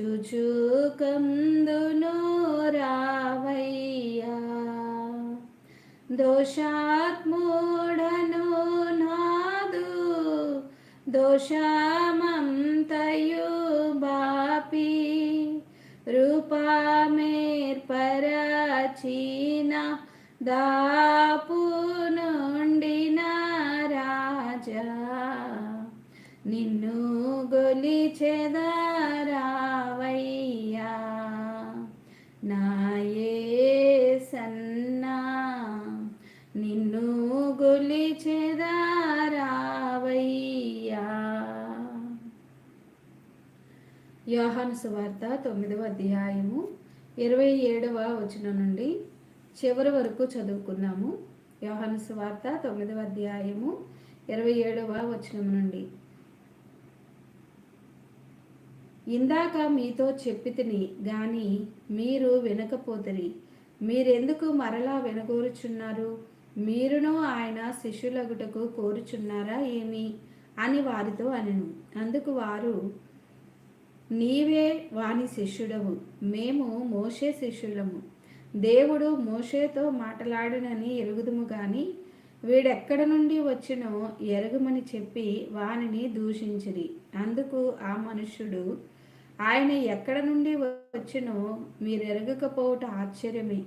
చుచుకందును రావయ్యా దోషాత్మూఢను నాదు దోషమంతయు బాపి. రూపమేర్పరచిన దాపు నుండిన రాజా. నిన్ను గొలిచెదా యోహాను సువార్త తొమ్మిదవ అధ్యాయము ఇరవై ఏడవ వచనం నుండి చివరి వరకు చదువుకున్నాము యోహాను సువార్త తొమ్మిదవ అధ్యాయము ఇరవై ఏడవ వచనం నుండి. ఇందాక మీతో చెప్పితిని గాని మీరు వినకపోతిరి. మీరెందుకు మరలా వినగోరుచున్నారు? మీరును ఆయన శిష్యులగుటకు కోరుచున్నారా ఏమి? అని వారితో అనను. అందుకు వారు నీవే వాని శిష్యుడవు మేము మోషే శిష్యులము. దేవుడు మోషేతో మాట్లాడనని ఎరుగుదుము గాని వీడెక్కడ నుండి వచ్చినో ఎరగమని చెప్పి వానిని దూషించిరి. అందుకు ఆ మనుష్యుడు ఆయన ఎక్కడ నుండి వచ్చినో మీరు ఎరగకపోవట ఆశ్చర్యమే.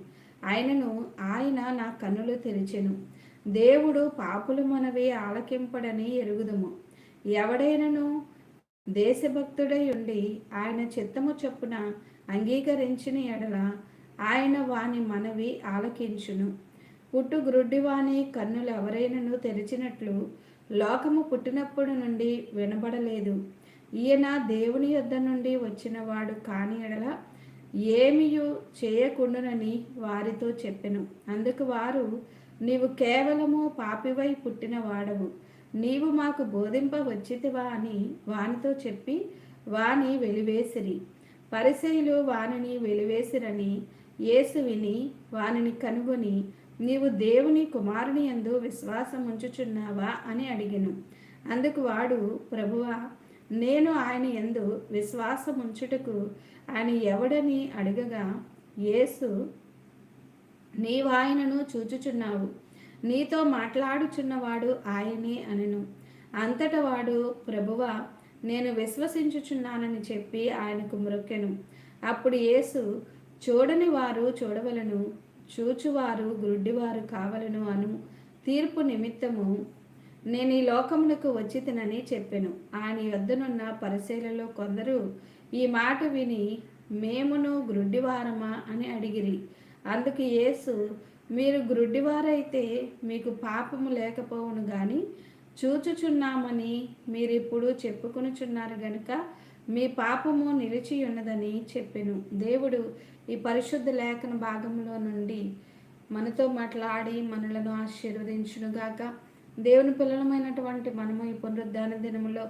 ఆయనను ఆయన నా కన్నులు తెరిచెను. దేవుడు పాపులు మనవి ఆలకింపడని ఎరుగుదుము. ఎవడైనను దేశభక్తుడై ఉండి ఆయన చిత్తము చొప్పున అంగీకరించిన ఎడల ఆయన వాని మనవి ఆలకించును. పుట్టు గ్రుడ్డివాని కన్నులు ఎవరైనను తెరిచినట్లు లోకము పుట్టినప్పుడు నుండి వినబడలేదు. ఈయన దేవుని యొద్ద నుండి వచ్చినవాడు కాని ఎడల ఏమియు చేయకుండునని వారితో చెప్పెను. అందుకు వారు నీవు కేవలము పాపివై పుట్టిన వాడవు నీవు మాకు బోధింప వచ్చితివా అని వానితో చెప్పి వాని వెలివేసిరి. పరిసయులు వానిని వెలివేసిరని యేసు విని వానిని కనుగొని నీవు దేవుని కుమారుని యందు విశ్వాసం ఉంచుచున్నావా అని అడిగిను. అందుకు వాడు ప్రభువా నేను ఆయన యందు విశ్వాసం ఉంచుటకు ఆయన ఎవడని అడగగా యేసు నీవు ఆయనను చూచుచున్నావు. నీతో మాట్లాడుచున్నవాడు ఆయనే అనెను. అంతట వాడు ప్రభువా నేను విశ్వసించుచున్నానని చెప్పి ఆయనకు మ్రొక్కెను అప్పుడు యేసు చూడని వారు చూడవలను చూచువారు గ్రుడ్డివారు కావలను అను తీర్పు నిమిత్తము నేను ఈ లోకమునకు వచ్చి తినని చెప్పెను. ఆయన యొద్దనున్న పరిశీలలో కొందరు ఈ మాట విని మేమును గ్రుడ్డివారమా అని అడిగిరి. అందుకు యేసు మీరు గ్రుడ్డివారైతే మీకు పాపము లేకపోవును కానీ చూచుచున్నామని మీరిప్పుడు చెప్పుకొనుచున్నారు గనుక మీ పాపము నిలిచి ఉన్నదని చెప్పెను. దేవుడు ఈ పరిశుద్ధ లేఖన భాగంలో నుండి మనతో మాట్లాడి మనలను ఆశీర్వదించునుగాక దేవుని పిల్లలమైనటువంటి మనము ఈ పునరుద్ధాన దినములో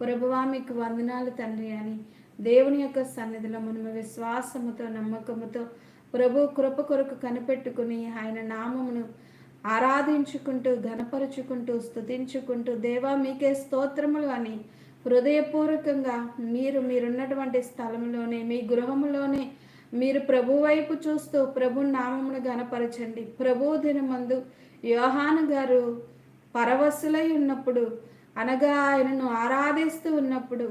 ప్రభువా మీకు వందనాలు తండ్రి అని దేవుని యొక్క సన్నిధిలో మనము విశ్వాసముతో నమ్మకముతో ప్రభు కృప కొరకు కనిపెట్టుకుని ఆయన నామమును ఆరాధించుకుంటూ ఘనపరుచుకుంటూ స్తుతించుకుంటూ దేవా మీకే స్తోత్రములు అని హృదయపూర్వకంగా మీరు మీరున్నటువంటి స్థలంలోనే మీ గృహములోనే మీరు ప్రభు వైపు చూస్తూ ప్రభు నామమును గనపరచండి ప్రభు దినమందు యోహాను గారు పరవశులై ఉన్నప్పుడు అనగా ఆయనను ఆరాధిస్తూ ఉన్నప్పుడు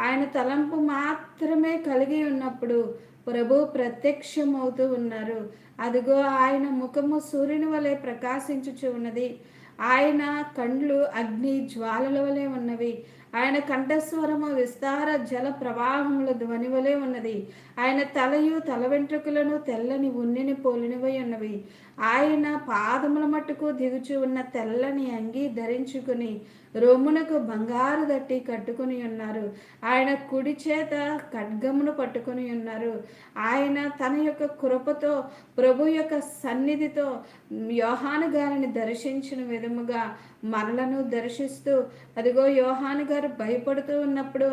ఆయన తలంపు మాత్రమే కలిగి ఉన్నప్పుడు ప్రభు ప్రత్యక్షమవుతూ ఉన్నారు. అదిగో ఆయన ముఖము సూర్యుని వలె ప్రకాశించుచు ఉన్నది. ఆయన కండ్లు అగ్ని జ్వాలల వలె ఉన్నవి. ఆయన కంఠస్వరము విస్తార జల ప్రవాహముల ధ్వని వలె ఉన్నది. ఆయన తలయు తల వెంట్రుకలను తెల్లని ఉన్నిని పోలినవై ఉన్నవి. ఆయన పాదముల మట్టుకు దిగుచు ఉన్న తెల్లని అంగి ధరించుకుని రొమ్మునకు బంగారు దట్టి కట్టుకుని ఉన్నారు. ఆయన కుడి చేత ఖడ్గమును పట్టుకుని ఉన్నారు. ఆయన తన యొక్క కృపతో ప్రభు యొక్క సన్నిధితో యోహాను గారిని దర్శించిన విధముగా మనలను దర్శిస్తూ అదిగో యోహాను గారు భయపడుతూ ఉన్నప్పుడు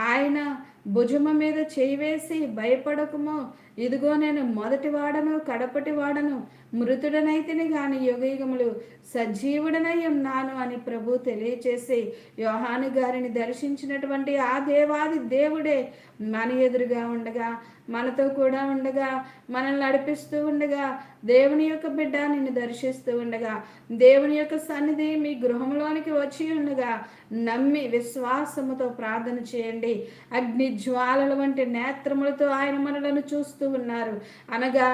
ఆయన భుజము మీద చేయి వేసి భయపడకుమో. ఇదిగో నేను మొదటి వాడను కడపటి వాడను మృతుడనైతేనే గాని యుగయుగములు సజీవుడనై ఉన్నాను అని ప్రభు తెలియచేసి యోహాను గారిని దర్శించినటువంటి ఆ దేవాది దేవుడే మన ఎదురుగా ఉండగా మనతో కూడా ఉండగా మనల్ని నడిపిస్తూ ఉండగా దేవుని యొక్క బిడ్డ నిన్ను దర్శిస్తూ ఉండగా దేవుని యొక్క సన్నిధి మీ గృహంలోనికి వచ్చి ఉండగా నమ్మి విశ్వాసముతో ప్రార్థన చేయండి. అగ్ని జ్వాలల వంటి నేత్రములతో ఆయన మనలను చూస్తూ ఉన్నారు. అనగా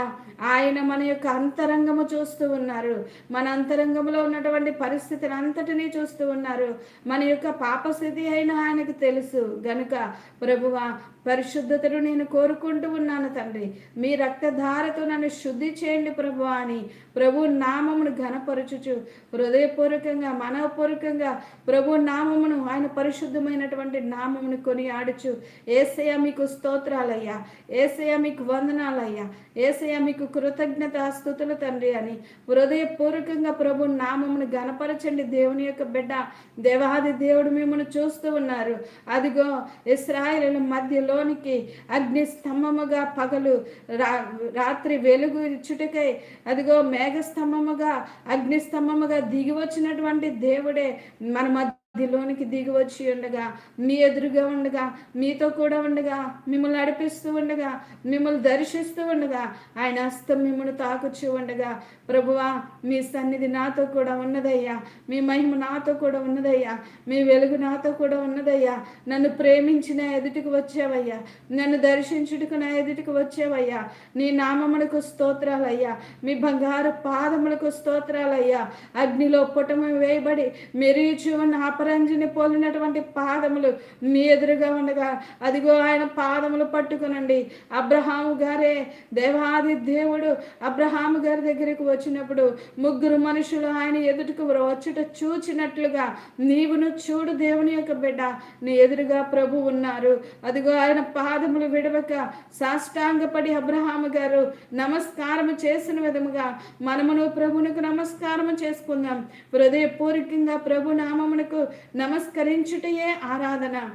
ఆయన మన యొక్క అంతరంగము చూస్తూ ఉన్నారు. మన అంతరంగంలో ఉన్నటువంటి పరిస్థితిని అంతటినీ చూస్తూ ఉన్నారు. మన యొక్క పాపస్థితి అయినా ఆయనకు తెలుసు. గనుక ప్రభువా పరిశుద్ధతను నేను కోరుకుంటూ ఉన్నాను తండ్రి. మీ రక్తధారతో నన్ను శుద్ధి చేయండి ప్రభు అని ప్రభు నామమును ఘనపరచుచు హృదయపూర్వకంగా మనపూర్వకంగా ప్రభు నామమును ఆయన పరిశుద్ధమైనటువంటి నామమును కొని ఆడుచు ఏసయ మీకు స్తోత్రాలయ్యా. ఏసయ మీకు వందనాలయ్యా. ఏసయ మీకు కృతజ్ఞత స్థుతులు తండ్రి అని. హృదయపూర్వకంగా ప్రభు నామమును గణపరచండి దేవుని యొక్క బిడ్డ. దేవాది దేవుడు మిమ్మల్ని చూస్తూ ఉన్నారు. అదిగో ఇస్రాయల మధ్యలోనికి అగ్ని స్తంభముగా పగలు రా రాత్రి వెలుగు ఇచ్చుటకై అదిగో మేఘ స్తంభముగా అగ్ని స్తంభముగా దిగి వచ్చినటువంటి దేవుడే మన మధ్య మధ్యలోనికి దిగి వచ్చి ఉండగా మీ ఎదురుగా ఉండగా మీతో కూడా ఉండగా మిమ్మల్ని నడిపిస్తూ ఉండగా మిమ్మల్ని దర్శిస్తూ ఉండగా ఆయన హస్తం మిమ్మల్ని తాకొచ్చి ఉండగా ప్రభువా మీ సన్నిధి నాతో కూడా ఉన్నదయ్యా మీ మహిమ నాతో కూడా ఉన్నదయ్యా మీ వెలుగు నాతో కూడా ఉన్నదయ్యా నన్ను ప్రేమించిన ఎదుటికి వచ్చావయ్యా నన్ను దర్శించుటకు నా ఎదుటికి వచ్చావయ్యా నీ నామమునకు స్తోత్రాలయ్యా మీ బంగారు పాదములకు స్తోత్రాలయ్యా అగ్నిలో పుటమ వేయబడి మెరుగుచు ఉన్న అపరంజిని పోలినటువంటి పాదములు మీ ఎదురుగా ఉండగా అదిగో ఆయన పాదములు పట్టుకునండి. అబ్రహాము గారే దేవాది దేవుడు అబ్రహాము గారి దగ్గరికి వచ్చినప్పుడు ముగ్గురు మనుషులు ఆయన ఎదుటికు వచ్చుట చూచినట్లుగా నీవును చూడు దేవుని యొక్క బిడ్డ నీ ఎదురుగా ప్రభు ఉన్నారు. అదిగో ఆయన పాదములు విడవక సాష్టాంగపడి అబ్రహాము గారు నమస్కారము చేసిన విధముగా మనమును ప్రభునకు నమస్కారము చేసుకుందాం. హృదయపూర్వకంగా ప్రభు నామమునకు నమస్కరించుటయే ఆరాధన.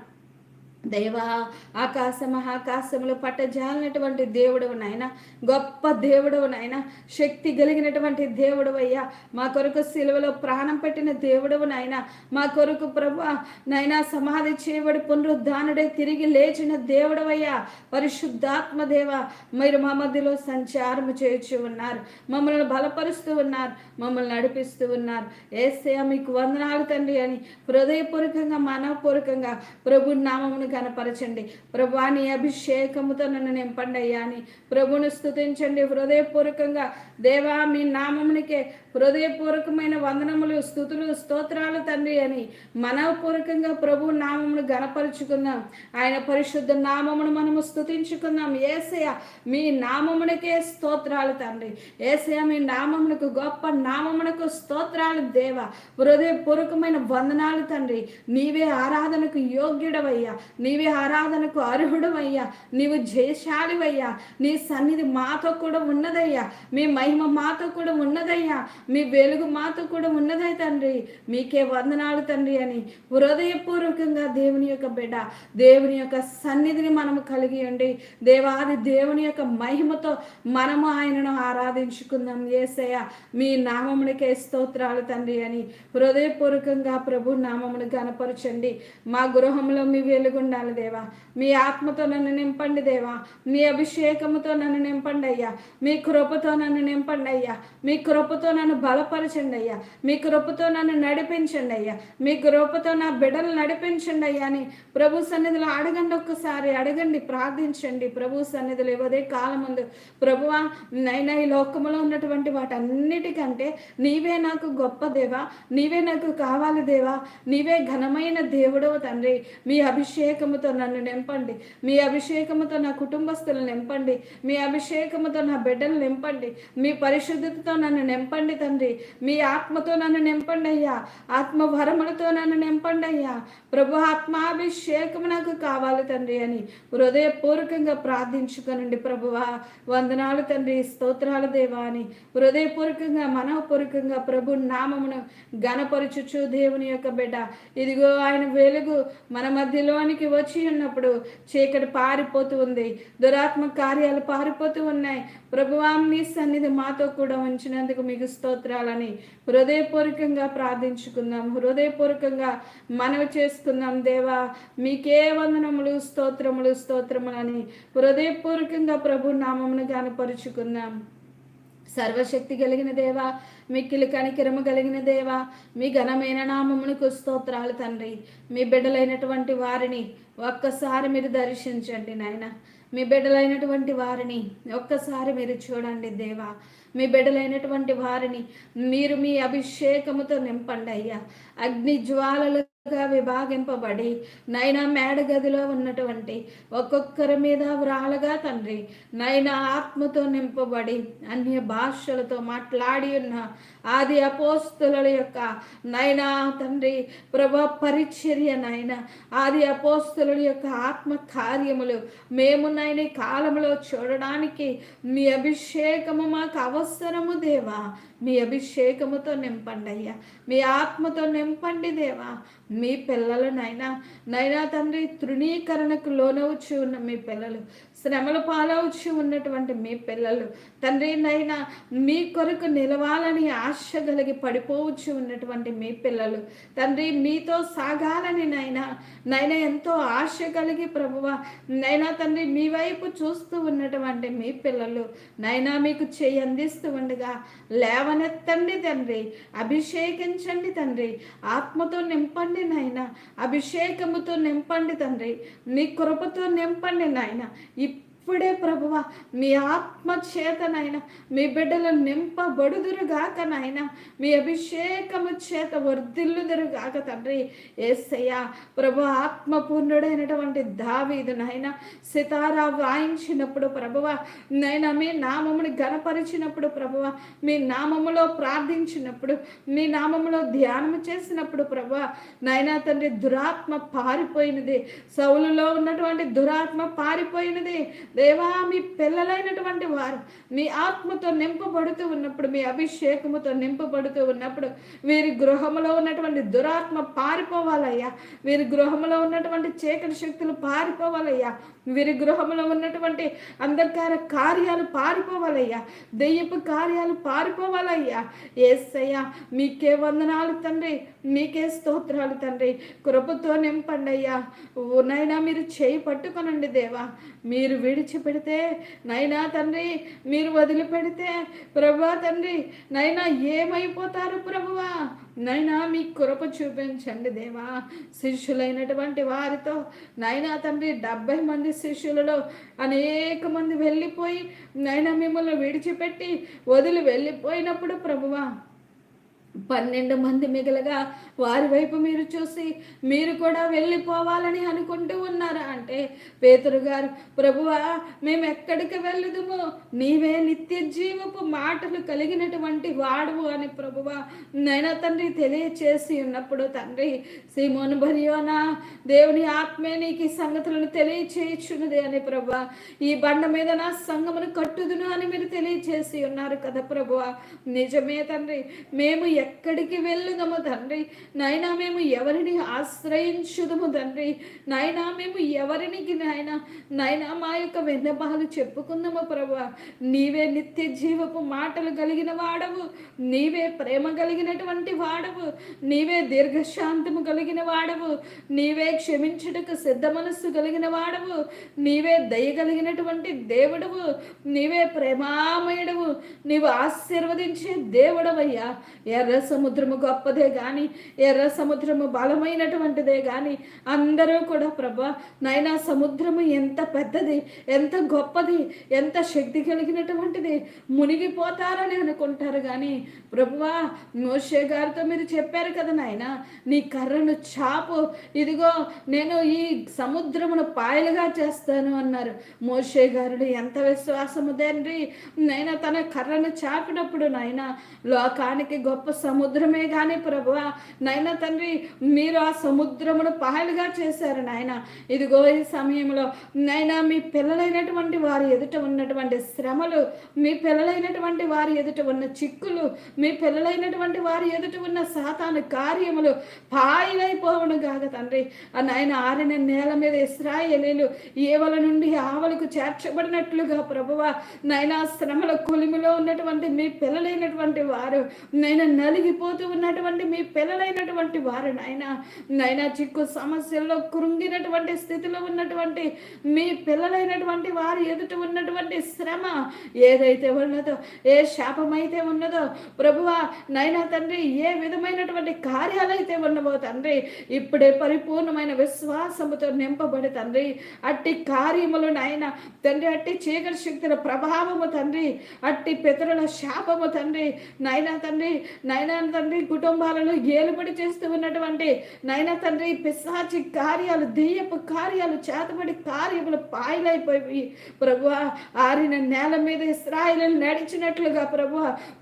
దేవా ఆకాశ మహాకాశములు పట్టజాలినటువంటి దేవుడవు నాయన. గొప్ప దేవుడవు నాయన. శక్తి కలిగినటువంటి దేవుడవయ్యా మా కొరకు సిలువలో ప్రాణం పెట్టిన దేవుడవు నాయన. మా కొరకు ప్రభు నైనా సమాధి చేయబడి పునరుద్ధానుడై తిరిగి లేచిన దేవుడవయ్యా పరిశుద్ధాత్మ దేవ మీరు మా మధ్యలో సంచారము చేయొచ్చు ఉన్నారు. మమ్మల్ని బలపరుస్తూ ఉన్నారు. మమ్మల్ని నడిపిస్తూ ఉన్నారు. ఏసే మీకు వందనాలు తండ్రి అని హృదయపూర్వకంగా మనపూర్వకంగా ప్రభు నామమును కనపరచండి. ప్రభు నీ అభిషేకముతో నన్ను నింపండి అయ్యా అని ప్రభుని స్థుతించండి హృదయపూర్వకంగా దేవా మీ నామమునికే హృదయపూర్వకమైన వందనములు స్థుతులు స్తోత్రాలు తండ్రి అని మనవపూర్వకంగా ప్రభు నామమును గనపరుచుకుందాం. ఆయన పరిశుద్ధ నామమును మనము స్థుతించుకుందాం ఏసయ మీ నామమునికే స్తోత్రాలు తండ్రి. ఏసయ మీ నామమునకు గొప్ప నామమునకు స్తోత్రాలు దేవ. హృదయపూర్వకమైన వందనాలు తండ్రి. నీవే ఆరాధనకు యోగ్యుడవయ్యా. నీవే ఆరాధనకు అర్హుడవయ్యా నీవు జయశాలివయ్యా. నీ సన్నిధి మాతో కూడా ఉన్నదయ్యా. మీ మహిమ మాతో కూడా ఉన్నదయ్యా. మీ వెలుగు మాతో కూడా ఉన్నదే తండ్రి. మీకే వందనాలు తండ్రి అని హృదయపూర్వకంగా దేవుని యొక్క బిడ్డ దేవుని యొక్క సన్నిధిని మనము కలిగి ఉండి దేవాది దేవుని యొక్క మహిమతో మనము ఆయనను ఆరాధించుకుందాం. ఏసయ్య మీ నామమునికే స్తోత్రాలు తండ్రి అని హృదయపూర్వకంగా ప్రభు నామమును గనపరచండి మా గృహంలో మీ వెలుగుండ ఉండాలి దేవా. మీ ఆత్మతో నన్ను నింపండి దేవా. మీ అభిషేకముతో నన్ను నింపండి అయ్యా. మీ కృపతో నన్ను నింపండి అయ్యా. మీ కృపతో నన్ను బలపరచండి అయ్యా. మీ కృపతో నన్ను నడిపించండి అయ్యా. మీ కృపతో నా బిడ్డలు నడిపించండి అయ్యా అని ప్రభు సన్నిధిలో అడగండి ఒక్కసారి. అడగండి ప్రార్థించండి ప్రభు సన్నిధిలో. ఇవ్వదే కాలం ముందు ప్రభువా నైనా ఈ లోకములో ఉన్నటువంటి వాటన్నిటికంటే నీవే నాకు గొప్ప దేవా. నీవే నాకు కావాలి దేవా. నీవే ఘనమైన దేవుడవు తండ్రి. మీ అభిషేకముతో నన్ను నింపండి. మీ అభిషేకముతో నా కుటుంబస్తులను నింపండి. మీ అభిషేకముతో నా బిడ్డలు నింపండి. మీ పరిశుద్ధతతో నన్ను నింపండి తండ్రి. మీ ఆత్మతో నన్ను నింపండి అయ్యా. ఆత్మ వరములతో నన్ను నింపండి అయ్యా. ప్రభు ఆత్మాభిషేకము నాకు కావాలి తండ్రి అని హృదయపూర్వకంగా ప్రార్థించుకోనండి ప్రభువా. వందనాలు తండ్రి స్తోత్రాలు దేవా అని హృదయపూర్వకంగా మనవపూర్వకంగా ప్రభు నామమును గణపరచుచు దేవుని యొక్క బిడ్డ. ఇదిగో ఆయన వెలుగు మన మధ్యలోనికి వచ్చి ఉన్నప్పుడు చీకటి పారిపోతూ ఉంది. దురాత్మ కార్యాలు పారిపోతూ ఉన్నాయి. ప్రభువా మీ సన్నిధి మాతో కూడా ఉంచినందుకు మీకు స్తోత్రాలని హృదయపూర్వకంగా ప్రార్థించుకుందాం. హృదయపూర్వకంగా మనవి చేసుకుందాం. దేవా మీకే వందనములు స్తోత్రములు స్తోత్రములని హృదయపూర్వకంగా ప్రభు నామమును కనపరుచుకుందాం సర్వశక్తి కలిగిన దేవా మిక్కిలి కనికిరము కలిగిన దేవా మీ ఘనమైన నామమునకు స్తోత్రాలు తండ్రి. మీ బిడ్డలైనటువంటి వారిని ఒక్కసారి మీరు దర్శించండి నాయన. మీ బిడ్డలైనటువంటి వారిని ఒక్కసారి మీరు చూడండి దేవా. మీ బిడ్డలైనటువంటి వారిని మీరు మీ అభిషేకముతో నింపండి అయ్యా. అగ్ని జ్వాలలు విభాగింపబడి నైనా మేడ గదిలో ఉన్నటువంటి ఒక్కొక్కరి మీద వ్రాలగా తండ్రి నైనా ఆత్మతో నింపబడి అన్య భాషలతో మాట్లాడి ఉన్న ఆది అపోస్తుల యొక్క నైనా తండ్రి ప్రభా పరిచర్య నైనా ఆది అపోస్తుల యొక్క ఆత్మ కార్యములు మేము నైన కాలంలో చూడడానికి మీ అభిషేకము మాకు అవసరము దేవా. మీ అభిషేకముతో నింపండి అయ్యా. మీ ఆత్మతో నింపండి దేవా. మీ పిల్లలు నైనా నైనా తండ్రి తృణీకరణకు లోనవచ్చు ఉన్న మీ పిల్లలు. శ్రమల పాలవచ్చు ఉన్నటువంటి మీ పిల్లలు. తండ్రి నైనా మీ కొరకు నిలవాలని ఆశ కలిగి పడిపోవచ్చు ఉన్నటువంటి మీ పిల్లలు. తండ్రి మీతో సాగాలని నైనా నైనా ఎంతో ఆశ కలిగి ప్రభువ నైనా తండ్రి మీ వైపు చూస్తూ ఉన్నటువంటి మీ పిల్లలు. నైనా మీకు చేయి అందిస్తూ ఉండగా లేవనెత్తండి తండ్రి అభిషేకించండి తండ్రి ఆత్మతో నింపండి నాయన అభిషేకముతో నింపండి తండ్రి మీ కృపతో నింపండి నాయన. ఇప్పుడే ప్రభువ మీ ఆత్మ చేతనైనా మీ బిడ్డలు నింపబడుదురుగాక నాయన మీ అభిషేకము చేత వర్ధిల్లుదురుగాక తండ్రి ఏసయ్య ప్రభు ఆత్మపూర్ణుడైనటువంటి దావీదు నాయన సితారా వాయించినప్పుడు ప్రభువ నైనా మీ నామముని గణపరిచినప్పుడు ప్రభువ మీ నామములో ప్రార్థించినప్పుడు మీ నామములో ధ్యానం చేసినప్పుడు ప్రభువ నైనా తండ్రి దురాత్మ పారిపోయినది సౌలులో ఉన్నటువంటి దురాత్మ పారిపోయినది దేవా మీ పిల్లలైనటువంటి వారు మీ ఆత్మతో నింపబడుతూ ఉన్నప్పుడు మీ అభిషేకముతో నింపబడుతూ ఉన్నప్పుడు వీరి గృహములో ఉన్నటువంటి దురాత్మ పారిపోవాలయ్యా. వీరి గృహంలో ఉన్నటువంటి చీకటి శక్తులు పారిపోవాలయ్యా. వీరి గృహంలో ఉన్నటువంటి అంధకార కార్యాలు పారిపోవాలయ్యా. దెయ్యపు కార్యాలు పారిపోవాలయ్యా. ఏసయ్యా మీకే వందనాలు తండ్రి మీకే స్తోత్రాలు తండ్రి. కృపతో నింపండి అయ్యా నైనా మీరు చేయి పట్టుకొనండి దేవా. మీరు విడి విడిచిపెడితే నైనా తండ్రి మీరు వదిలిపెడితే ప్రభా తండ్రి నైనా ఏమైపోతారు ప్రభువా? నైనా మీ కృప చూపించండి దేవా. శిష్యులైనటువంటి వారితో నైనా తండ్రి డెబ్బై మంది శిష్యులలో అనేక మంది వెళ్ళిపోయి నైనా మిమ్మల్ని విడిచిపెట్టి వదిలి వెళ్ళిపోయినప్పుడు ప్రభువా పన్నెండు మంది మిగలగా వారి వైపు మీరు చూసి మీరు కూడా వెళ్ళిపోవాలని అనుకుంటూ ఉన్నారా? అంటే పేతురు గారు ప్రభువా మేము ఎక్కడికి వెళ్ళదుము? నీవే నిత్య జీవపు మాటలు కలిగినటువంటి వాడువు అని ప్రభువా నైనా తండ్రి తెలియచేసి ఉన్నప్పుడు తండ్రి సీమోను భరియోనా దేవుని ఆత్మే నీకు ఈ సంగతులను తెలియచేయుచున్నది అని ప్రభువా ఈ బండ మీద నా సంగమును కట్టుదును అని మీరు తెలియచేసి ఉన్నారు కదా ప్రభువా. నిజమే తండ్రి మేము ఎక్కడికి వెళ్ళుదము తండ్రి? నాయనా మేము ఎవరిని ఆశ్రయించుదము తండ్రి? నాయనా మేము ఎవరికి నాయన నాయనా మా యొక్క వెన్నబాలు చెప్పుకుందాము ప్రభు. నీవే నిత్య జీవపు మాటలు కలిగిన వాడవు. నీవే ప్రేమ కలిగినటువంటి వాడవు. నీవే దీర్ఘశాంతము కలిగిన వాడవు. నీవే క్షమించుటకు సిద్ధ మనస్సు కలిగిన వాడవు. నీవే దయ కలిగినటువంటి దేవుడవు. నీవే ప్రేమామయుడవు. నీవు ఆశీర్వదించే దేవుడవయ్యా. ఎర్ర సముద్రము గొప్పదే కానీ ఎర్ర సముద్రము బలమైనటువంటిదే కానీ అందరూ కూడా ప్రభా నైనా సముద్రము ఎంత పెద్దది ఎంత గొప్పది ఎంత శక్తి కలిగినటువంటిది మునిగిపోతారని అనుకుంటారు కానీ ప్రభువా మోషే గారితో మీరు చెప్పారు కదా నాయన నీ కర్రను చాపు ఇదిగో నేను ఈ సముద్రమును పాయలుగా చేస్తాను అన్నారు. మోషే గారుడు ఎంత విశ్వాసము తండ్రి నైనా తన కర్రను చాపినప్పుడు నాయన లోకానికి గొప్ప సముద్రమే కానీ ప్రభువ. నాయన తండ్రి మీరు ఆ సముద్రమును పాయలుగా చేశారు నాయన. ఇదిగో ఈ సమయంలో నైనా మీ పిల్లలైనటువంటి వారి ఎదుట ఉన్నటువంటి శ్రమలు మీ పిల్లలైనటువంటి వారి ఎదుట ఉన్న చిక్కులు మీ పిల్లలైనటువంటి వారి ఎదుట ఉన్న సాతాను కార్యములు పాయలైపోవడం కాక తండ్రి. ఆ నాయన ఆరిన నేల మీద ఇస్రాయేలీలు ఏవల నుండి ఆవలకు చేర్చబడినట్లుగా ప్రభువ. నైనా శ్రమల కొలిమిలో ఉన్నటువంటి మీ పిల్లలైనటువంటి వారు నైనా నలిగిపోతూ ఉన్నటువంటి మీ పిల్లలైనటువంటి వారు నాయన నైనా చిక్కు సమస్యల్లో కృంగినటువంటి స్థితిలో ఉన్నటువంటి మీ పిల్లలైనటువంటి వారు ఎదుట ఉన్నటువంటి శ్రమ ఏదైతే ఉన్నదో ఏ శాపమైతే ఉన్నదో ప్రభువా నైనా తండ్రి ఏ విధమైనటువంటి కార్యాలైతే ఉన్నవో తండ్రి ఇప్పుడే పరిపూర్ణమైన విశ్వాసముతో నింపబడి తండ్రి అట్టి కార్యములు నాయన తండ్రి అట్టి చీకటి శక్తుల ప్రభావము తండ్రి అట్టి పితరుల శాపము తండ్రి నైనా తండ్రి నైనా తండ్రి కుటుంబాలలో ఏలుబడి చేస్తూ ఉన్నటువంటి నైనా తండ్రి పిశాచి కార్యాలు దెయ్యపు కార్యాలు చేతబడి కార్యములు పాయలైపోయి ప్రభు ఆరిన నేల మీద ఇస్రాయిలు నడిచినట్లుగా ప్రభు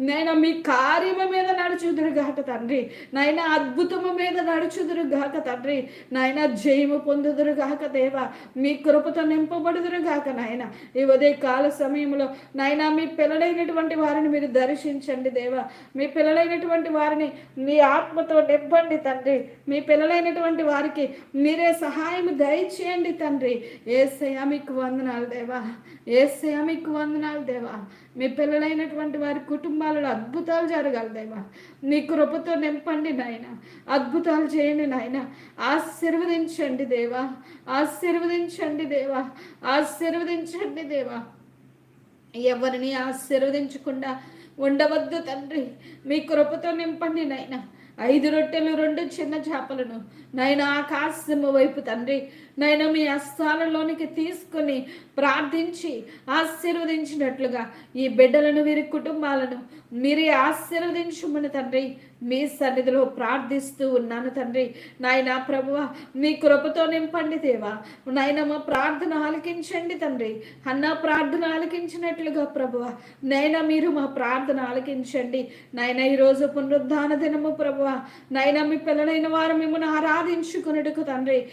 నైనా మీ కార్యము మీద నడుచుదురు గాక తండ్రి. నైనా అద్భుతము మీద నడుచుదురు గాక తండ్రి. నాయన జయము పొందుదురు గాక దేవా మీ కృపతో నింపబడుదురు గాక నాయన. ఈ ఉదయ కాల సమయంలో నాయన మీ పిల్లలైనటువంటి వారిని మీరు దర్శించండి దేవా. మీ పిల్లలైనటువంటి వారిని మీ ఆత్మతో నింపండి తండ్రి. మీ పిల్లలైనటువంటి వారికి మీరే సహాయం దయచేయండి తండ్రి. ఏసయ్య మీకు వందనాలు దేవా. ఏసయ్య మీకు వందనాలు దేవా. మీ పిల్లలైనటువంటి వారి కుటుంబాలలో అద్భుతాలు జరగాలి దేవా. నీ కృపతో నింపండి నాయన. అద్భుతాలు చేయండి నాయన. ఆశీర్వదించండి దేవా. ఆశీర్వదించండి దేవా. ఆశీర్వదించండి దేవా. ఎవరిని ఆశీర్వదించకుండా ఉండవద్దు తండ్రి. మీ కృపతో నింపండి నాయన. ఐదు రొట్టెలు రెండు చిన్న చేపలను. నాయన ఆకాశము వైపు తండ్రి. నైనా మీ అస్థానంలోనికి తీసుకుని ప్రార్థించి ఆశీర్వదించినట్లుగా ఈ బిడ్డలను వీరి కుటుంబాలను మీరే ఆశీర్వదించమని తండ్రి మీ సన్నిధిలో ప్రార్థిస్తూ ఉన్నాను తండ్రి. నాయన ప్రభువ మీ కృపతో నింపండి దేవా. నాయన మా ప్రార్థన ఆలకించండి తండ్రి. అన్న ప్రార్థన ఆలకించినట్లుగా ప్రభువ. నైనా మీరు మా ప్రార్థన ఆలకించండి. నాయన ఈరోజు పునరుద్ధాన దినము ప్రభువ. నైనా మీ పిల్లలైన వారు మిమ్మల్ని ఆరాధించుకున్నట్టుకు తండ్రి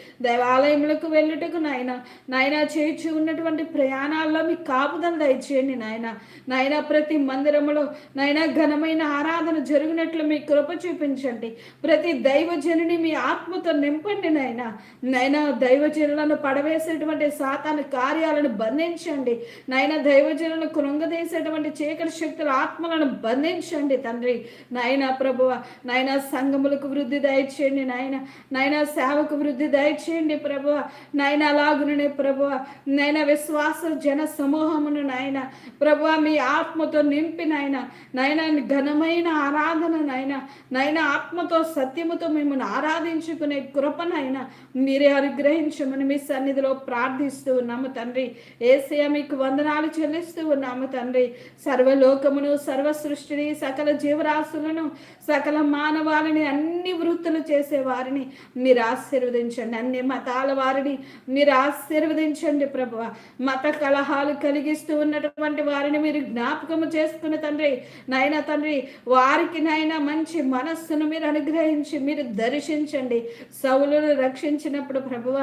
దేవాలయములకు వెళ్ళుటకు నాయన. నాయన చేర్చి ఉన్నటువంటి ప్రయాణాల్లో మీ కాపుదల దయచేయండి నాయన. నాయన ప్రతి మందిరములో నాయన ఘనమైన ఆరాధన జరిగినట్లు మీ కృప చూపించండి. ప్రతి దైవజనుని మీ ఆత్మతో నింపండి నాయన. నాయన దైవజనులను పడవేసేటువంటి సాతాను కార్యాలను బంధించండి. నాయన దైవజనులను కృంగదీసేటువంటి చీకటి శక్తుల ఆత్మలను బంధించండి తండ్రి. నాయన ప్రభువ నాయన సంఘములకు వృద్ధి దయచేయండి నాయన. నాయన సేవకు వృద్ధి దయచేయండి ప్రభువ. నాయన అలాగుననే ప్రభువ. నాయన విశ్వాస జన సమూహమును నాయన. ప్రభువ మీ ఆత్మతో నింపి నాయన. నాయన ఘనమైన ఆరాధన నాయన. నాయన ఆత్మతో సత్యముతో మిమ్మల్ని ఆరాధించుకునే కృపనైనా మీరే అనుగ్రహించమని మీ సన్నిధిలో ప్రార్థిస్తూ ఉన్నాము తండ్రి. ఏసయ మీకు వందనాలు చెల్లిస్తూ ఉన్నాము తండ్రి. సర్వలోకమును సర్వ సృష్టిని సకల జీవరాశులను సకల మానవాలని అన్ని వృత్తులు చేసే వారిని మీరు ఆశీర్వదించండి. అన్ని మతాల వారిని మీరు ఆశీర్వదించండి ప్రభు మత కలహాలు కలిగిస్తూ ఉన్నటువంటి వారిని మీరు జ్ఞాపకము చేసుకున్న తండ్రి నాయన తండ్రి వారికి నాయన మంచి మనస్సును మీరు అనుగ్రహించి మీరు దర్శించండి. సౌలును రక్షించినప్పుడు ప్రభువ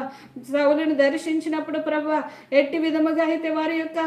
సౌలును దర్శించినప్పుడు ప్రభువ ఎట్టి విధముగా అయితే వారి యొక్క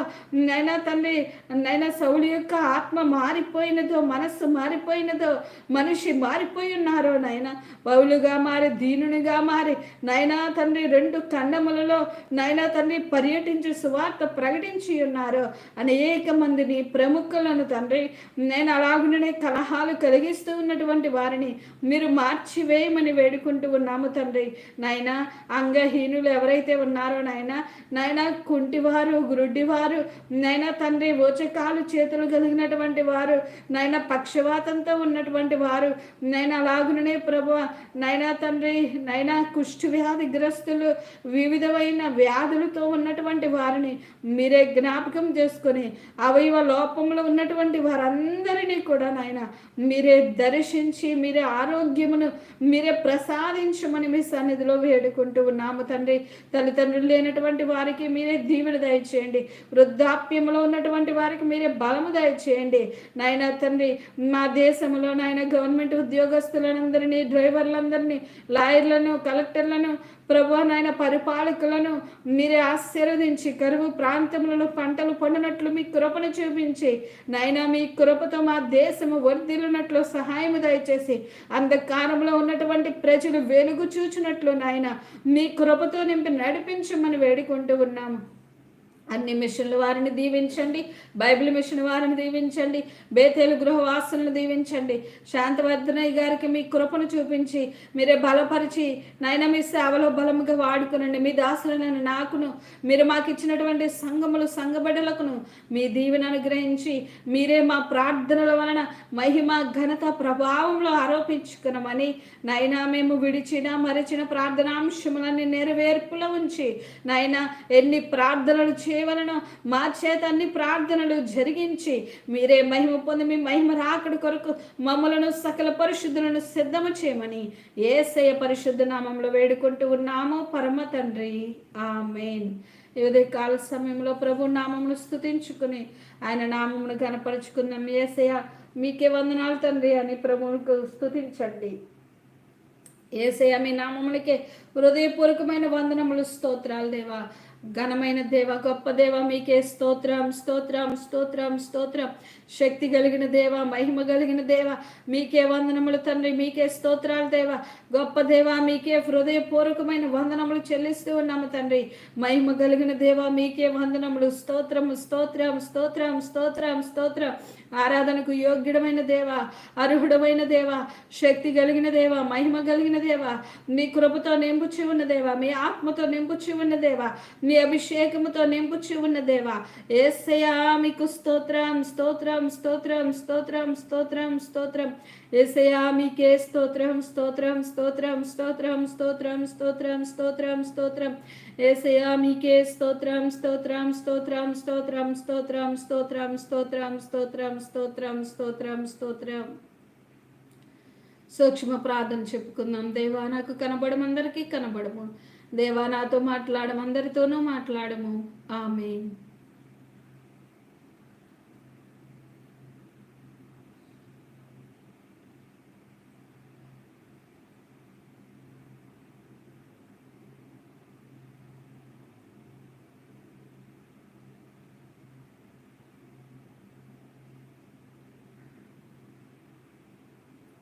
నైనా తండ్రి నైనా సౌలు యొక్క ఆత్మ మారిపోయినదో మనస్సు మారిపోయినదో మనిషి మారిపోయి ఉన్నారో నాయన పౌలుగా మారి దీనునిగా మారి నైనా తండ్రి రెండు ఖండములలో నైనా తండ్రి పర్యటించి సువార్త ప్రకటించి ఉన్నారు. అనేక మందిని ప్రముఖులను తండ్రి నేను అలాగుండనే కలహాలు కలిగిస్తూ ఉన్నటువంటి వారిని మీరు మార్చివేయమని వేడుకుంటూ ఉన్నాము తండ్రి. నాయన అంగహీనులు ఎవరైతే ఉన్నారో నాయన నాయన కుంటివారు గురుడ్డివారు నాయన తండ్రి ఓచకాలు చేతులు కలిగినటువంటి వారు నాయన పక్షవాతంతో ఉన్నటువంటి వారు నైనా అలాగుననే ప్రభు నైనా తండ్రి నైనా కుష్టి వ్యాధిగ్రస్తులు వివిధమైన వ్యాధులతో ఉన్నటువంటి వారిని మీరే జ్ఞాపకం చేసుకొని అవయవ లోపంలో ఉన్నటువంటి వారందరినీ కూడా నాయన మీరే దర్శించి మీరే ఆరోగ్యమును మీరే ప్రసాదించమని మీ సన్నిధిలో వేడుకుంటూ ఉన్నాము తండ్రి. తల్లిదండ్రులు లేనటువంటి వారికి మీరే దీవెన దయచేయండి. వృద్ధాప్యంలో ఉన్నటువంటి వారికి మీరే బలము దయచేయండి. నాయన తండ్రి మా దేశంలో నాయన గవర్నమెంట్ ఉద్యోగస్తులందరినీ డ్రైవర్లందరినీ లాయర్లను కలెక్టర్లను ప్రభు నాయన పరిపాలకులను మీరే ఆశీర్వదించి కరువు ప్రాంతములలో పంటలు పండినట్లు మీ కృపను చూపించి నాయన మీ కృపతో మా దేశము వర్ధిల్లునట్లు సహాయము దయచేసి అంధకారంలో ఉన్నటువంటి ప్రజలు వెలుగు చూచినట్లు నాయన మీ కృపతో నింపి నడిపించమని వేడుకుంటూ ఉన్నాము అన్ని మిషన్ల వారిని దీవించండి బైబిల్ మిషన్ వారిని దీవించండి బేతేలు గృహవాసులను దీవించండి. శాంతవర్ధనయ్య గారికి మీ కృపను చూపించి మీరే బలపరిచి నాయన మీ సేవలో బలముగా వాడుకునండి. మీ దాసులను నాకును మీరు మాకు ఇచ్చినటువంటి సంఘములు సంఘబిడలకును మీ దీవెన అనుగ్రహించి మీరే మా ప్రార్థనల వలన మహిమ ఘనత ప్రభావంలో ఆరోపించుకునమని నైనా మేము విడిచిన మరిచిన ప్రార్థనాంశములన్నీ నెరవేర్పులో ఉంచి నాయన ఎన్ని ప్రార్థనలు చే చేయవలనో మా చేత అన్ని ప్రార్థనలు జరిగించి మీరే మహిమ పొంది మీ మహిమ రాకడి కొరకు మమ్మలను సకల పరిశుద్ధులను సిద్ధము చేయమని ఏసయ పరిశుద్ధ నామంలో వేడుకుంటూ ఉన్నాము. పరమ తండ్రి. ఆమెన్. ఇదే కాల సమయంలో ప్రభు నామమును స్థుతించుకుని ఆయన నామమును కనపరుచుకున్నాం ఏసయ మీకే వందనాలు తండ్రి అని ప్రభువుకు స్థుతించండి ఏసయ మీ నామములకే హృదయపూర్వకమైన వందనములు స్తోత్రాలు దేవా. ఘనమైన దేవ గొప్ప దేవ మీకే స్తోత్రం స్తోత్రం స్తోత్రం స్తోత్రం. శక్తి కలిగిన దేవ మహిమ కలిగిన దేవ మీకే వందనములు తండ్రి మీకే స్తోత్రాలు దేవ. గొప్ప దేవ మీకే హృదయపూర్వకమైన వందనములు చెల్లిస్తూ ఉన్నాము తండ్రి. మహిమ కలిగిన దేవ మీకే వందనములు. స్తోత్రము స్తోత్రం స్తోత్రం స్తోత్రం స్తోత్రం. ఆరాధనకు యోగ్యుడమైన దేవ అర్హుడమైన దేవ శక్తి కలిగిన దేవ మహిమ కలిగిన దేవ మీ కృపతో నింపుచి ఉన్న దేవ మీ ఆత్మతో నింపుచి ఉన్న దేవ మీ అభిషేకముతో నింపుచి ఉన్న దేవా ఏసయా మీకు స్తోత్రం స్తోత్రం స్తోత్రం స్తోత్రం స్తోత్రం స్తోత్రం ఏసయా మీకే స్తోత్రం స్తోత్రం స్తోత్రం స్తోత్రం స్తోత్రం స్తోత్రం స్తోత్రం స్తోత్రం ఏసయా మీకే స్తోత్రం స్తోత్రం స్తోత్రం స్తోత్రం స్తోత్రం స్తోత్రం స్తోత్రం స్తోత్రం స్తోత్రం స్తోత్రం స్తోత్రం సూక్ష్మ ప్రార్థన చెప్పుకుందాం దేవా నాకు కనబడమందరికీ కనబడము దేవా నాతో మాట్లాడమందరితోనూ మాట్లాడము. ఆమె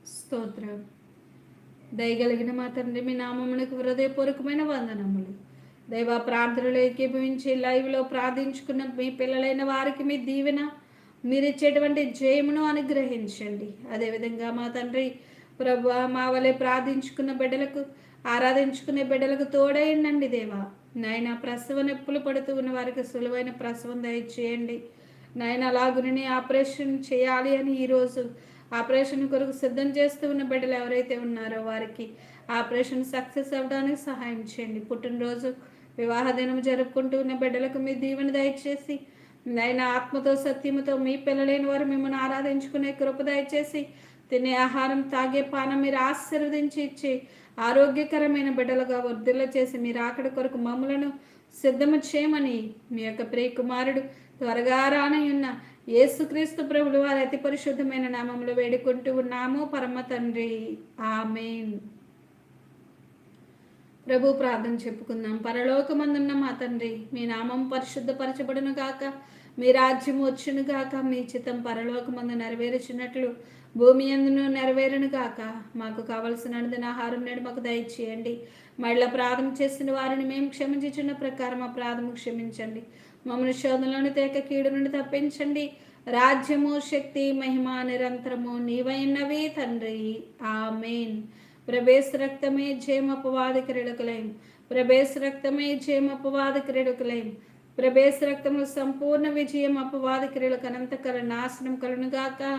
స్తోత్రం. దయగలిగిన మా తండ్రి మీ నామమునకు హృదయపూర్వకమైన వందనములు. దైవ ప్రార్థనలు ఏకీభవించి లైవ్లో ప్రార్థించుకున్న మీ పిల్లలైన వారికి మీ దీవెన మీరు ఇచ్చేటువంటి జయమును అనుగ్రహించండి. అదేవిధంగా మా తండ్రి ప్రభు మా వలె ప్రార్థించుకున్న బిడ్డలకు ఆరాధించుకునే బిడ్డలకు తోడైండండి దేవా. నాయన ప్రసవ నొప్పులు పడుతూ ఉన్న వారికి సులువైన ప్రసవం దయచేయండి. నాయన అలాగునని ఆపరేషన్ చేయాలి అని ఈరోజు ఆపరేషన్ కొరకు సిద్ధం చేస్తూ ఉన్న బిడ్డలు ఎవరైతే ఉన్నారో వారికి ఆపరేషన్ సక్సెస్ అవ్వడానికి సహాయం చేయండి. పుట్టినరోజు వివాహ దినం జరుపుకుంటూ ఉన్న బిడ్డలకు మీ దీవెన దయచేసి నైనా ఆత్మతో సత్యముతో మీ పిల్లలేని వారు మిమ్మల్ని ఆరాధించుకునే కృప దయచేసి తినే ఆహారం తాగే పానం మీరు ఆశీర్వదించి ఇచ్చి ఆరోగ్యకరమైన బిడ్డలుగా వృద్ధిలో చేసి మీరు ఆకడి కొరకు మమ్మలను సిద్ధము చేయమని మీ యొక్క ప్రియ కుమారుడు త్వరగా రానయున్న యేసుక్రీస్తు ప్రభులు వారి అతి పరిశుద్ధమైన నామంలో వేడుకుంటూ ఉన్నాము. పరమ తండ్రి. ఆమెన్. ప్రభు ప్రార్థన చెప్పుకుందాం. పరలోకమందున్న మా తండ్రి మీ నామం పరిశుద్ధపరచబడును గాక. మీ రాజ్యం వచ్చును గాక. మీ చిత్తం పరలోకమందు నెరవేర్చినట్లు భూమి అందును నెరవేరును గాక. మాకు కావలసిన ఆహారం నేడు మాకు దయచేయండి. మళ్ళీ ప్రార్థన చేసిన వారిని మేము క్షమించున్న ప్రకారం మా ప్రార్థన క్షమించండి. మమ్మల్ని శోధనలోని తేక కీడు నుండి తప్పించండి. రాజ్యము శక్తి మహిమ నిరంతరము నీవైనవి తండ్రి. ఆమెన్. ప్రవేశ రక్తమే జేమపవాది క్రీడకులైం. ప్రవేశ రక్తమే జేమపవాది క్రీడకులైం. ప్రవేశ రక్తము సంపూర్ణ విజయం అపవాద క్రియలకు అనంతకర నాశనం కలునుగాక.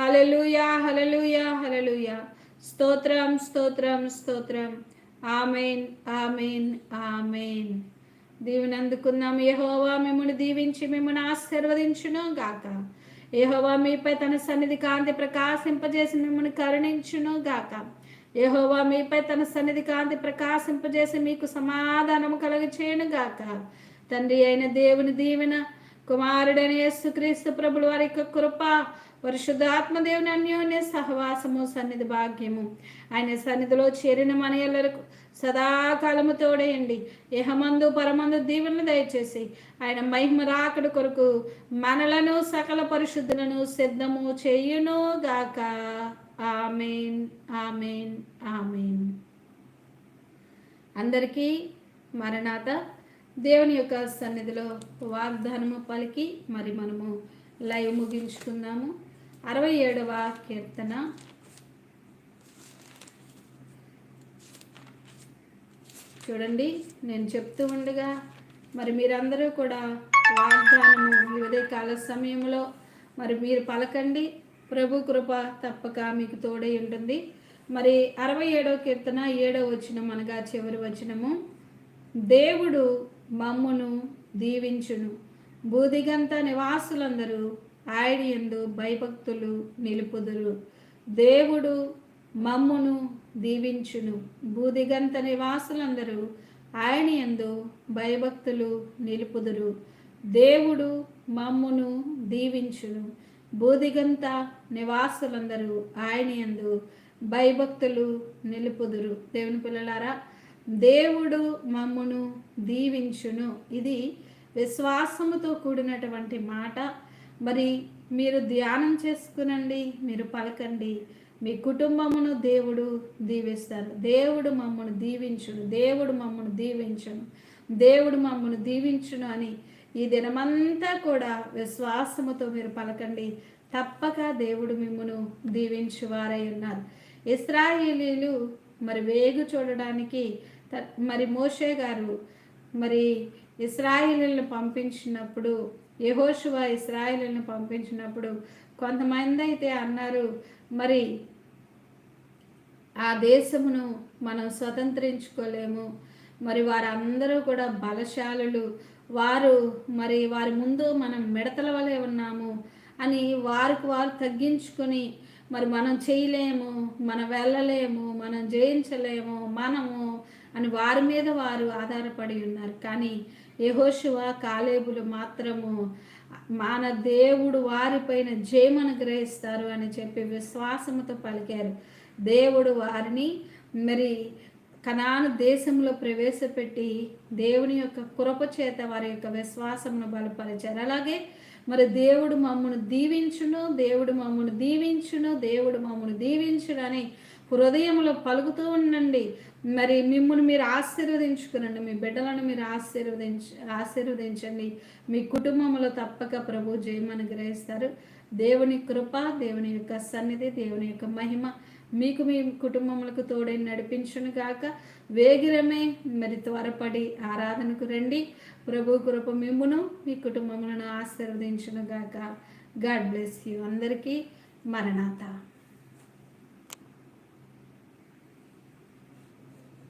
హలలుయా హలలుయా హలలుయా స్తోత్రం స్తోత్రం స్తోత్రం. ఆమెన్ ఆమెన్ ఆమెన్. దీవెని అందుకుందాం యహోవా మిమ్మల్ని దీవించి మిమ్మల్ని ఆశీర్వదించును గాక. యహోవా మీపై తన సన్నిధి కాంతి ప్రకాశింపజేసి మిమ్మల్ని కరుణించును గాక. యహోవా మీపై తన సన్నిధి కాంతి ప్రకాశింపజేసి మీకు సమాధానము కలగచేయను గాక. తండ్రి అయిన దేవుని దీవెన కుమారుడైన యేసుక్రీస్తు ప్రభులు వారి యొక్క కృప పరిశుద్ధాత్మ దేవుని అన్యోన్య సహవాసము సన్నిధి భాగ్యము. ఆయన సన్నిధిలో చేరిన మనయలకు సదాకాలము తోడేయండి ఇహమందు పరమందు దీవెనలు దయచేసి ఆయన మహిమ రాకడు కొరకు మనలను సకల పరిశుద్ధులను సిద్ధము చేయును గాక. ఆమెన్ ఆమెన్ ఆమెన్. అందరికీ మరణాత దేవుని యొక్క సన్నిధిలో వాగ్దానము పలికి మరి మనము లైవ్ ముగించుకుందాము. అరవై ఏడవ కీర్తన. చూడండి నేను చెప్తూ ఉండగా మరి మీరందరూ కూడా వాగ్దానము ఈ కాల సమయంలో మరి మీరు పలకండి. ప్రభు కృప తప్పక మీకు తోడై ఉంటుంది. మరి అరవై ఏడవ కీర్తన ఏడవ వచనం అనగా చివరి వచనము. దేవుడు మమ్మును దీవించును. బూదిగంత నివాసులందరూ ఆయన ఎందు భయభక్తులు నిలుపుదురు. దేవుడు మమ్మును దీవించును. బూదిగంత నివాసులందరూ ఆయన ఎందు భయభక్తులు నిలుపుదురు. దేవుడు మమ్మును దీవించును. బూదిగంత నివాసులందరూ ఆయన ఎందు భయభక్తులు నిలుపుదురు. దేవుని పిల్లలారా దేవుడు మమ్మును దీవించును. ఇది విశ్వాసముతో కూడినటువంటి మాట. మరి మీరు ధ్యానం చేసుకునండి మీరు పలకండి. మీ కుటుంబమును దేవుడు దీవిస్తారు దేవుడు మమ్మను దీవించును. దేవుడు మమ్మను దీవించును. దేవుడు మమ్మను దీవించును అని ఈ దినమంతా కూడా విశ్వాసముతో మీరు పలకండి. తప్పక దేవుడు మిమ్మను దీవించువారై ఉన్నారు. ఇస్రాయేలీలు మరి వేగు చూడడానికి మరి మోషే గారు మరి ఇస్రాయిలను పంపించినప్పుడు యహోశువ ఇస్రాయిలను పంపించినప్పుడు కొంతమంది అయితే అన్నారు మరి ఆ దేశమును మనం స్వతంత్రించుకోలేము. మరి వారందరూ కూడా బలశాలులు. వారు మరి వారి ముందు మనం మిడతల వలె ఉన్నాము అని వారికి వారు తగ్గించుకొని మరి మనం చేయలేము మనం వెళ్ళలేము మనం జయించలేము మనము అని వారి మీద వారు ఆధారపడి ఉన్నారు. కానీ యహోశివ కాలేబులు మాత్రము మన దేవుడు వారిపైన జయమను గ్రహిస్తారు అని చెప్పి విశ్వాసముతో పలికారు. దేవుడు వారిని మరి కనాను దేశంలో ప్రవేశపెట్టి దేవుని యొక్క కృప చేత వారి యొక్క విశ్వాసమును బలపరిచారు. అలాగే మరి దేవుడు మమ్మను దీవించును దేవుడు మమ్మను దీవించును దేవుడు మమ్మను దీవించును అని హృదయంలో పలుకుతూ ఉండండి. మరి మిమ్మల్ని మీరు ఆశీర్వదించుకునండి. మీ బిడ్డలను మీరు ఆశీర్వదించ ఆశీర్వదించండి. మీ కుటుంబంలో తప్పక ప్రభు జయమని గ్రహిస్తారు దేవుని కృప దేవుని యొక్క సన్నిధి దేవుని యొక్క మహిమ మీకు మీ కుటుంబములకు తోడై నడిపించును గాక. వేగిరమే మరి త్వరపడి ఆరాధనకు రండి. ప్రభు కృప మిమ్మును మీ కుటుంబములను ఆశీర్వదించును గాక. God bless you. అందరికీ మరణాత.